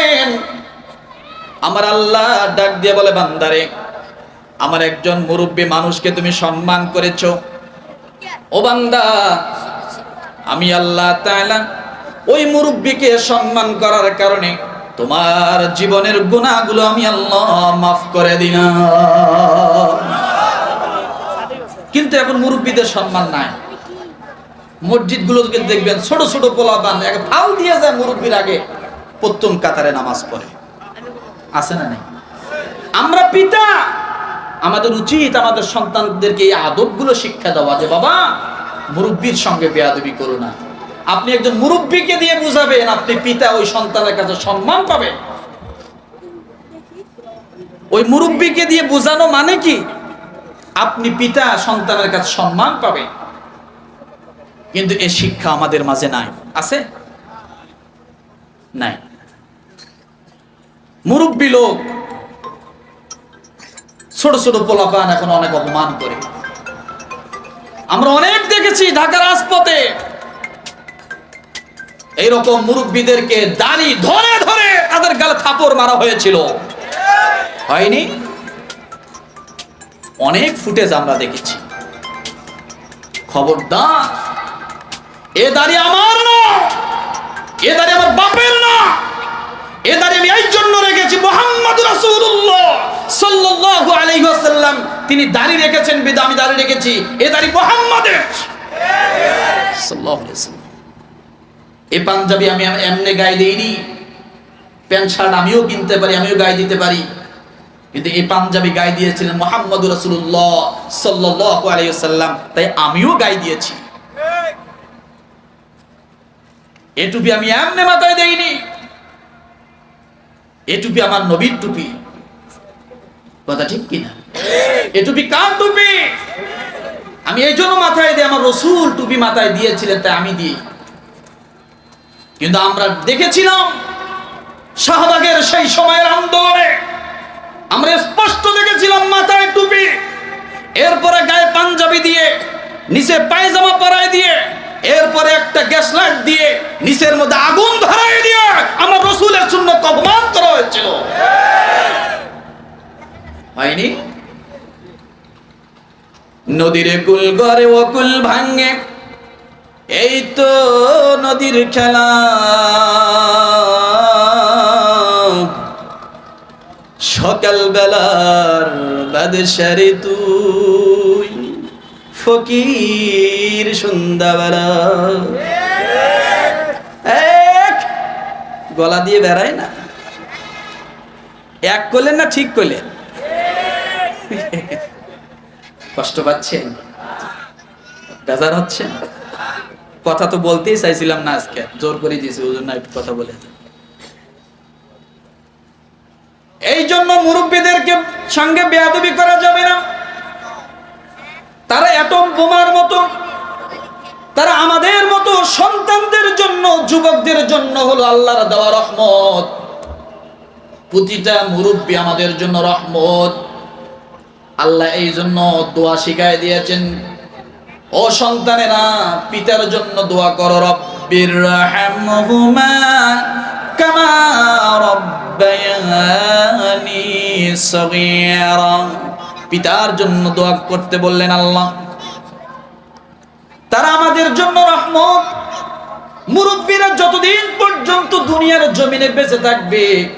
করেন। আমার আল্লাহ ডাক দিয়ে বলে, বান্দারে, আমার একজন মুরব্বী মানুষকে তুমি সম্মান করেছ। ও বান্দা, আমি আল্লাহ তাআলা ওই মুরব্বীকে সম্মান করার কারণে তোমার জীবনের গুনাহগুলো আমি আল্লাহ মাফ করে দিলাম। কিন্তু এখন মুরব্বীদের সম্মান নাই। মসজিদগুলো দেখবেন, ছোট ছোট পোলাপান, এক ফাল দিয়ে যায় মুরব্বীর আগে। প্রথম কাতারে নামাজ পড়ে। আছে না নাই? আমরা পিতা আমাদের উচিত আমাদের সন্তানদেরকে এই আদবগুলো শিক্ষা দেওয়া যে বাবা মুরব্বীর সঙ্গে বেয়াদবি করো না। আপনি একজন মুরব্বীকে দিয়ে বুঝাবেন আপনি পিতা ওই সন্তানের কাছে সম্মান পাবেন। ওই মুরব্বীকে দিয়ে বোঝানো মানে কি? আপনি পিতা সন্তানের কাছে সম্মান পাবেন। কিন্তু এ শিক্ষা আমাদের মাঝে নাই। আছে? নাই। মুরব্বী লোক। ছোট ছোট পোলাপান এখন অনেক অপমান করে। আমরা অনেক দেখেছি ঢাকার রাজপথে। এইরকম মুরব্বীদেরকে দাড়ি ধরে ধরে তাদের গালে থাপড় মারা হয়েছিল। হয়নি? অনেক ফুটেজ আমরা দেখেছি। খবরদার, এ দাড়ি আমার না, এ দাড়ি আমার বাপের না। এ আমি জন্য রেখেছি তিনি দাড়ি রেখেছেন আমি দাড়ি রেখেছি। এ দাড়ি এ পাঞ্জাবি আমি এমনি গায়ে দেইনি। প্যান্ট শার্ট আমিও কিনতে পারি, আমিও গায়ে দিতে পারি। কিন্তু এই পাঞ্জাবি গায়ে দিয়েছিলেন মোহাম্মদ রাসূলুল্লাহ সাল্লাল্লাহু আলাইহি ওয়াসাল্লাম। তাই আমিও গায়ে দিয়েছি। এ টুপি আমি এমনি মাথায় দেইনি। এ টুপি আমার নবীর টুপি। কথা ঠিক কিনা? এ টুপি কার টুপি? আমি এই জন্য মাথায় দিয়ে, আমার রসুল টুপি মাথায় দিয়েছিলেন, তাই আমি দিই। কিন্তু আমরা দেখেছিলাম, শাহবাগের সেই সময়ের আন্দোলনে আমরা স্পষ্ট দেখেছিলাম মাথায় টুপি। এরপরে গায়ে পাঞ্জাবি দিয়ে, নিচে পায়জামা পরায় দিয়ে, এরপরে একটা গ্যাস লাইট দিয়ে, নিচের মধ্যে আগুন ধরাই দিয়ে হয়েছিল হয়নি? নদীর কুল গড়ে অকুল ভাঙ্গে এই তো নদীর খেলা। সকাল বেলার বাদশারে তুই ফকির সন্ধ্যাবেলা। এক গলা দিয়ে বেড়ায় না? এক করলেন না ঠিক করলেন? কষ্ট পাচ্ছেন? বেজার হচ্ছেন? কথা তো বলতেই চাইছিলাম না আজকে, জোর করে দিয়েছি, ওই জন্য একটু কথা বলে এই জন্য মুরব্বীদেরকে সঙ্গে বেয়াদবি করা যাবে না। তারা এটম বোমার মতো, তারা আমাদের মতো সন্তানদের জন্য, যুবকদের জন্য হলো আল্লাহর দেওয়া রহমত। প্রতিটা মুরব্বী আমাদের জন্য রহমত। আল্লাহ এই জন্য দোয়া শিখায় দিয়েছেন। ও সন্তানেরা, পিতার জন্য দোয়া করো রব্বির রাহমহুমা কামা রব্বায়ানি সগীরা। পিতার জন্য দোয়া করতে বললেন আল্লাহ। তারা আমাদের জন্য রহমত। মুরব্বীরা যতদিন পর্যন্ত দুনিয়ার জমিনে বেঁচে থাকবে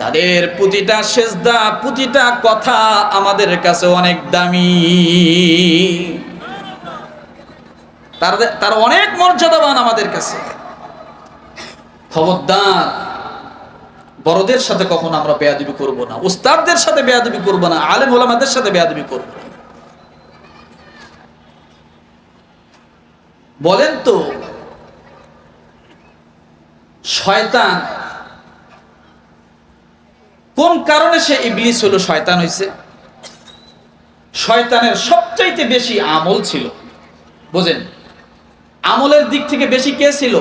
তাদের প্রতিটা সেজদা, প্রতিটা কথা আমাদের কাছে অনেক দামি। তার অনেক মর্যাদাবান আমাদের কাছে। খবরদার, বড়দের সাথে কখনো আমরা বেয়াদবি করব না, উস্তাদদের সাথে বেয়াদবি করব না, আলেম ওলামাদের সাথে বেয়াদবি করব না। বলেন তো, শয়তান কোন কারণে সে ইবলিস হলো? শয়তান হয়েছে শয়তানের সবচাইতে বেশি আমল ছিল। বোঝেন? আমলের দিক থেকে বেশি কে ছিল?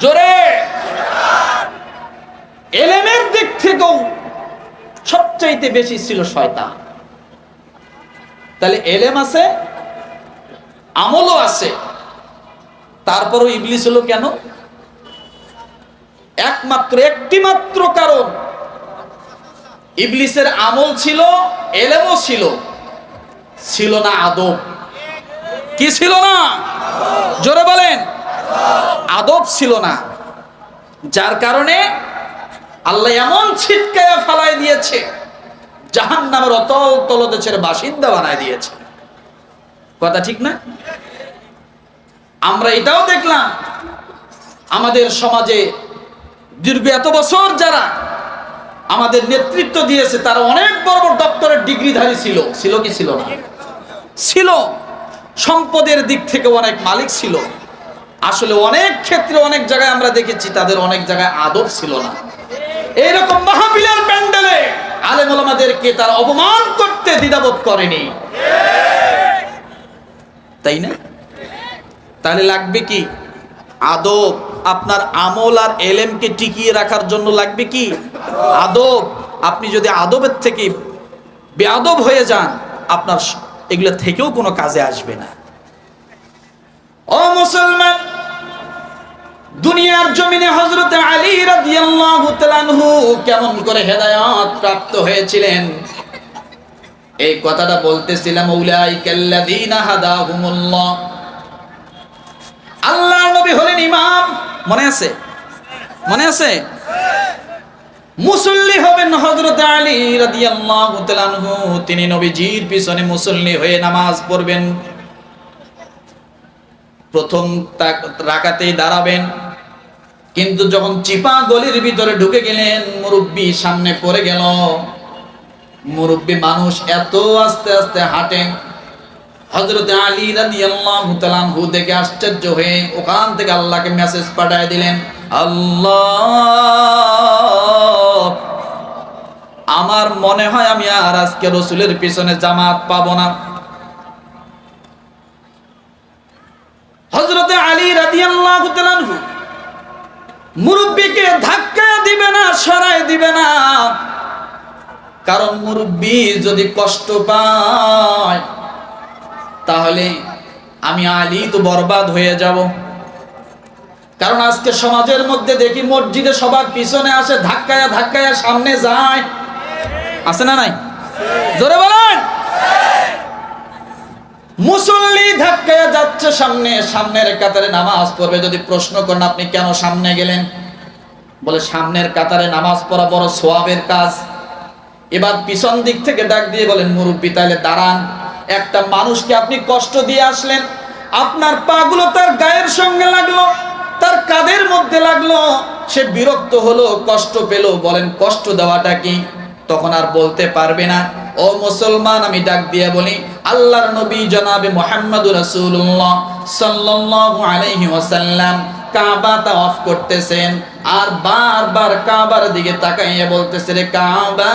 জোরে! এলেমের দিক থেকেও সবচাইতে বেশি ছিল শয়তান। তাহলে এলেম আছে, আমলও আছে। তারপরও ইবলিস হলো কেন? একমাত্র একটি মাত্র কারণ ইবলিসের আমল ছিল, এলেমও ছিল। ছিল না আদব। কি ছিল না? জোরে বলেন। আদব ছিল না। যার কারণে আল্লাহ এমন ছিটকায়া ফালাই দিয়েছে জাহান নামের অতল তলদেশের বাসিন্দা বানায় দিয়েছে। কথা ঠিক না? আমরা এটাও দেখলাম, আমাদের সমাজে দীর্ঘ এত বছর যারা আমাদের নেতৃত্ব দিয়েছে, তারা অনেক বড় বড় ডক্টরের ডিগ্রিধারী ছিল। ছিল কি ছিল না? ছিল। সম্পদের দিক থেকে অনেক মালিক ছিল। আসলে অনেক ক্ষেত্রে অনেক জায়গায় আমরা দেখেছি, তাদের অনেক জায়গায় আদব ছিল না। এইরকম মাহফিলের প্যান্ডেলে আলেম ওলামাদেরকে তার অপমান করতে দ্বিধাবোধ করেনি। তাই না? তাহলে লাগবে কি? আদব। আপনার আমল আর এলেমকে টিকিয়ে রাখার জন্য লাগবে কি? আদব। আপনি যদি আদবের থেকে বেআদব হয়ে যান, আপনার এগুলো থেকেও কোনো কাজে আসবে না। ও মুসলমান, দুনিয়ার জমিনে হযরত আলী রাদিয়াল্লাহু কেমন করে হেদায়েত প্রাপ্ত হয়েছিলেন? এই কথাটা বলতেছিলাম আল্লাহর নবী হলেন ইমাম। মনে আছে? মনে আছে? মুসল্লি হবেন হযরত আলী রাদিয়াল্লাহু তাআলা আনহু। তিনি নবীজির পিছনে মুসল্লি হয়ে নামাজ পড়বেন। প্রথম রাকাতেই দাঁড়াবেন। কিন্তু যখন চিপা গলির ভিতরে ঢুকে গেলেন, মুরব্বী সামনে পড়ে গেল। মুরব্বী মানুষ এত আস্তে আস্তে হাঁটে হজরত আলী রাদিয়াল্লাহু তাআলা আনহু দেখে আশ্চর্য হয়ে ওখান থেকে আল্লাহকে মেসেজ পাঠায় দিলেন, আল্লাহ, আমার মনে হয় আমি আর আজকে রসুলের পিছনে জামাত পাবো না। হজরতে আলী রাদিয়াল্লাহু তাআলা আনহু, মুরব্বীকে ধাক্কা দিবে না, সরাই দিবে না। কারণ মুরব্বী যদি কষ্ট পায় তাহলে আমি আলী তো বরবাদ হয়ে যাব। কারণ আজকে সমাজের মধ্যে দেখি মসজিদে সবার পিছনে আসে, ধাক্কায়া ধাক্কায়া সামনে যায়। আছে না নাই? জোরে বলেন। মুসল্লি ধাক্কায়া যাচ্ছে সামনে, সামনের কাতারে নামাজ পড়বে। যদি প্রশ্ন করেন, আপনি কেন সামনে গেলেন? বলে, সামনের কাতারে নামাজ পড়া বড় সোয়াবের কাজ। এবার পিছন দিক থেকে ডাক দিয়ে বলেন, মুরব্বী তাহলে দাঁড়ান। একটা মানুষকে আপনি কষ্ট দিয়ে আসলেন, আপনার পাগুলো তার গায়ের সঙ্গে লাগল, তার কাদের মধ্যে লাগল, সে বিরক্ত হলো, কষ্ট পেল, বলেন কষ্ট দেওয়াটা কি? তখন আর বলতে পারবে না। ও মুসলমান, আমি ডাক দিয়ে বলি, আল্লাহর নবী জনাবে মোহাম্মদ রাসূলুল্লাহ সাল্লাল্লাহু আলাইহি ওয়াসাল্লাম কাবা তাওয়াফ করতেছেন, আর বারবার কাবার দিকে তাকাইয়ে বলতেছে রে কাবা।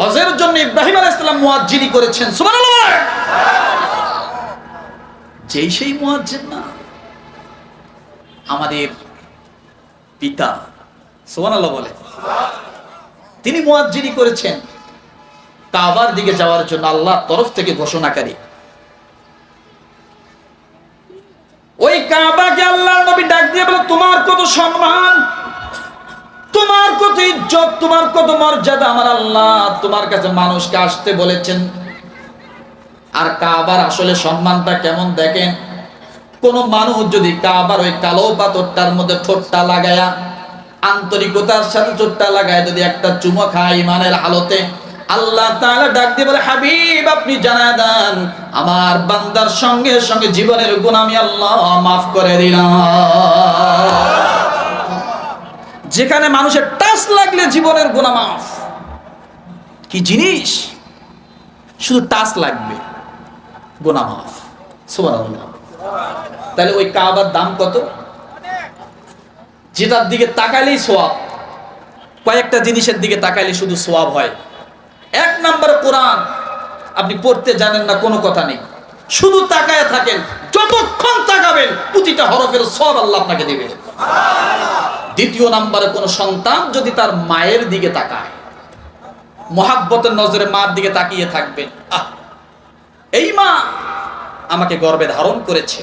হজের জন্য ইব্রাহিম আলাইহিস সালাম মুয়াজ্জিনি করেছেন। সুবহানাল্লাহ যেই সেই মুয়াজ্জিন না, আমাদের পিতা, সুবহানাল্লাহ বলে। তিনি মুয়াজ্জিনি করেছেন। কাবার দিকে যাওয়ার জন্য আল্লাহর তরফ থেকে ঘোষণাকারী। ওই কাবাকে আল্লাহর নবী ডাক দিয়ে বলে, তোমার কত সম্মান? কত ইজ্জত, তোমার কত মর্যাদা। আমার আল্লাহ তোমার কাছে মানুষকে আসতে বলেছেন। আর কাবার আসলে সম্মানটা কেমন দেখেন? কোন মানুষ যদি কাবার ওই কালো পাথরটার মধ্যে ঠোঁটটা লাগায়া, আন্তরিকতার সাথে ঠোঁটটা লাগায় যদি একটা চুমো খায় ইমানের আল্লাহ ডাক দিয়ে বলে, হাবিব, আপনি জানায় দেন, আমার বান্দার সঙ্গে সঙ্গে জীবনের গুণ আমি আল্লাহ মাফ করে দিলাম। যেখানে মানুষের টাচ লাগলে জীবনের গুণা মাফ। কি জিনিস? শুধু টাচ লাগবে গুণা মাফ। তাহলে ওই কাবার দাম কত? যেটার দিকে তাকালেই সোয়াব। কয়েকটা জিনিসের দিকে তাকাইলে শুধু সোয়াব হয়। এক নম্বর কোরআন। আপনি পড়তে জানেন না, কোনো কথা নেই। শুধু তাকায় থাকেন, যতক্ষণ তাকাবেন, প্রতিটা হরফের সব আল্লাহ আপনাকে দেবে। দ্বিতীয় নম্বরে কোন সন্তান যদি তার মায়ের দিকে তাকায় মহাব্বতের নজরে মার দিকে তাকিয়ে থাকবেন আহ, এই মা আমাকে গর্বে ধারণ করেছে।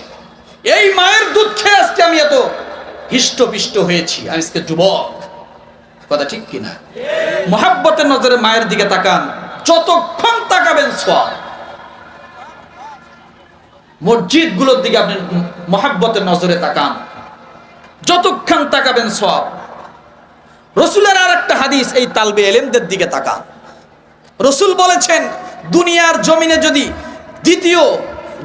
এই মায়ের দুধ খেয়ে আজকে আমি এত হিষ্টপিষ্ট হয়েছি আমি আজকে যুবক। কথা ঠিক কিনা মহাব্বতের নজরে মায়ের দিকে তাকান যতক্ষণ তাকাবেন সব মসজিদগুলোর দিকে আপনি মহাব্বতের নজরে তাকান যতক্ষণ তাকাবেন সব। রসুলের আর একটা হাদিস, এই তালবে এলেমদের দিকে তাকান। রসুল বলেছেন, দুনিয়ার জমিনে যদি দ্বিতীয়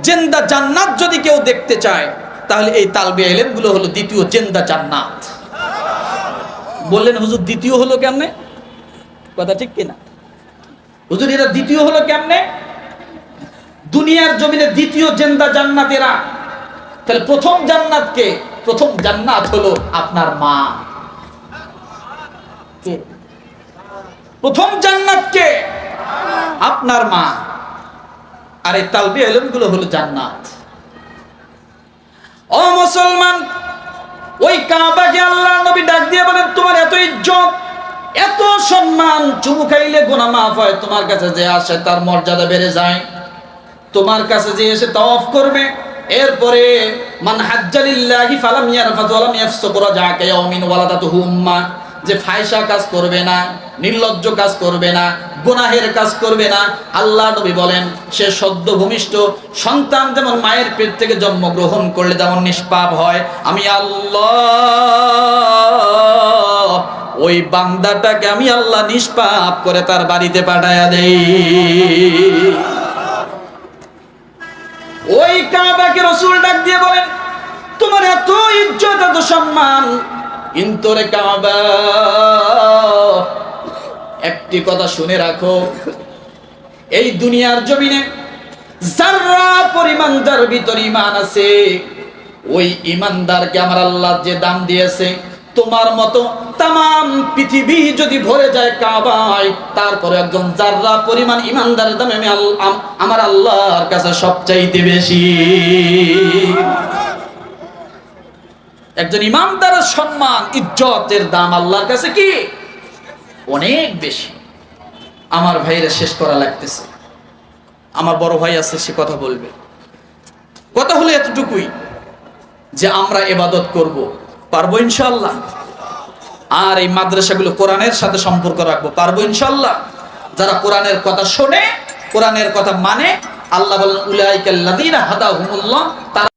জেন্দা জান্নাত যদি কেউ দেখতে চায়, তাহলে এই তালবে এলেমগুলো হলো দ্বিতীয় জেন্দা জান্নাত। বললেন, হুজুর, দ্বিতীয় হলো কেমনে? কথা ঠিক কিনা? হুজুর, এরা দ্বিতীয় হলো কেমনে? দুনিয়ার জমিনে দ্বিতীয় জেন্দা জান্নাতেরা, তাহলে প্রথম জান্নাত কে প্রথম জান্নাত হলো আপনার মা। প্রথম জান্নাত কে? আপনার মা। আর এই তালবি এলমগুলো হলো জান্নাত। ও মুসলমান, ওই কাবাকে আল্লাহ নবী ডাক দিয়ে বলেন, তোমার এত ইজ্জত, এত সম্মান, চুমু খাইলে গোনা মাফ হয়, তোমার কাছে যে আসে তার মর্যাদা বেড়ে যায়। তোমার কাছে যে এসে তাওয়াফ করবে এরপরে, মান হাজ্জালিল্লাহি ফালাম ইয়ারফাজ ওয়ালাম ইয়াফসুক রাজাকা ইয়াউমিন উম্মা যে ফায়সা কাজ করবে না, নির্লজ্জ কাজ করবে না, গুনাহের কাজ করবে না, আল্লাহ নবী বলেন, সে সদ্য ভূমিষ্ঠ সন্তান যেমন মায়ের পেট থেকে জন্মগ্রহণ করলে যেমন নিষ্পাপ হয়। আমি আল্লাহ, ওই বান্দাটাকে আমি আল্লাহ নিষ্পাপ করে তার বাড়িতে পাঠায়া দেই। ওই কাবাকে রসুল ডাক দিয়ে বলেন, তোমার এত ইজ্জত, এত সম্মান। কিন্তু রে কাবা, একটি কথা শুনে রাখো। এই দুনিয়ার জমিনে যারা পরিমাণ যার ভিতর ইমান আছে, ওই ইমানদারকে আমার আল্লাহ যে দাম দিয়েছে তোমার মতো তাম পৃথিবী যদি ভরে যায় কাবায়, তারপরে একজন যার্রা পরিমাণ ইমানদারের দাম আমি আমার আল্লাহর কাছে সবচাইতে বেশি। একজন ইমানদারের সম্মান, ইজ্জতের দাম আল্লাহর কাছে কি? অনেক বেশি। আমার ভাইরা শেষ করা লাগতেছে। আমার বড় ভাই আছে, সে কথা বলবে। কথা হলো এতটুকুই যে আমরা এবাদত করব। পারব ইনশাল্লাহ আর এই মাদ্রাসাগুলো কোরআনের সাথে সম্পর্ক রাখব, পারব ইনশাল্লাহ যারা কোরআনের কথা শোনে, কোরআনের কথা মানে আল্লাহ বলেন, উলাইকাল্লাযীনা হাদাহুমুল্লাহ, তারা